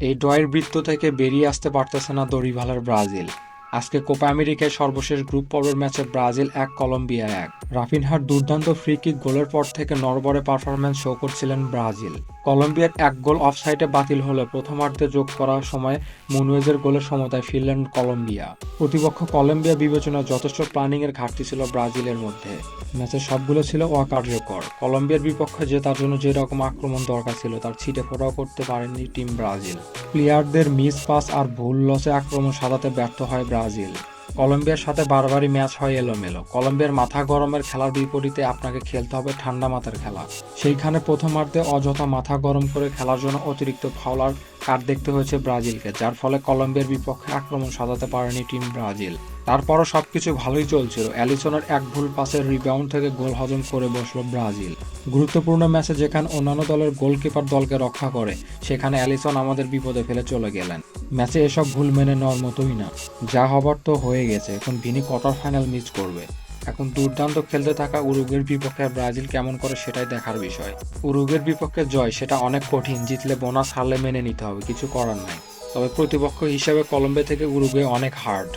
এই ড্রয়ের বৃত্ত থেকে বেরিয়ে আসতে পারতেছে না দড়িভালার ব্রাজিল। আজকে কোপা আমেরিকায় সর্বশেষ গ্রুপ পর্বের ম্যাচে ব্রাজিল এক কলম্বিয়া এক। রাফিনহার দুর্দান্ত ফ্রি কিক গোলের পর থেকে নরবরে পারফরম্যান্স শো করছিলেন ব্রাজিল। কলম্বিয়ার এক গোল অফসাইডে বাতিল হলে প্রথমার্ধে যোগ করার সময় মুনুয়েজের গোলের সমতায় ফিরলেন কলম্বিয়া। প্রতিপক্ষ কলম্বিয়া বিবেচনায় যথেষ্ট প্ল্যানিং এর ঘাটতি ছিল ব্রাজিলের মধ্যে। ম্যাচের সবগুলো ছিল অকার্যকর। কলম্বিয়ার বিপক্ষে যে তার জন্য যে রকম আক্রমণ দরকার ছিল, তার ছিটে ফোটাও করতে পারেনি টিম ব্রাজিল। প্লেয়ারদের মিস পাস আর ভুল লসে আক্রমণ সাজাতে ব্যর্থ হয় ব্রাজিল। কলম্বিয়ার সাথে বারবারই ম্যাচ হয় এলোমেলো। কলম্বিয়ার মাথা গরমের খেলার বিপরীতে আপনাকে খেলতে হবে ঠান্ডা মাথার খেলা। সেইখানে প্রথমার্ধে অযথা মাথা গরম করে খেলার জন্য অতিরিক্ত ফাউলার কার্ড দেখতে হয়েছে ব্রাজিলকে, যার ফলে কলম্বিয়ার বিপক্ষে আক্রমণ সাজাতে পারেনি টিম ব্রাজিল। তারপরও সবকিছু ভালোই চলছিল। অ্যালিসনের এক ভুল পাসের রিবাউন্ড থেকে গোল হজম করে বসল ব্রাজিল। গুরুত্বপূর্ণ ম্যাচে যেখানে অন্যান্য দলের গোলকিপার দলকে রক্ষা করে, সেখানে অ্যালিসন আমাদের বিপদে ফেলে চলে গেলেন। ম্যাচে এসব ভুল মেনে নেওয়ার মতোই না। যা হবার তো হয়ে গেছে, এখন ভিনি কোয়ার্টার ফাইনাল মিস করবে। এখন দুর্দান্ত খেলতে থাকা উরুগের বিপক্ষে ব্রাজিল কেমন করে সেটাই দেখার বিষয়। উরুগের বিপক্ষে জয়, সেটা অনেক কঠিন। জিতলে বোনাস হারলে মেনে নিতে হবে, কিছু করার নাই। তবে প্রতিপক্ষ হিসেবে কলম্বিয়া থেকে উরুগুয়ে অনেক হার্ড।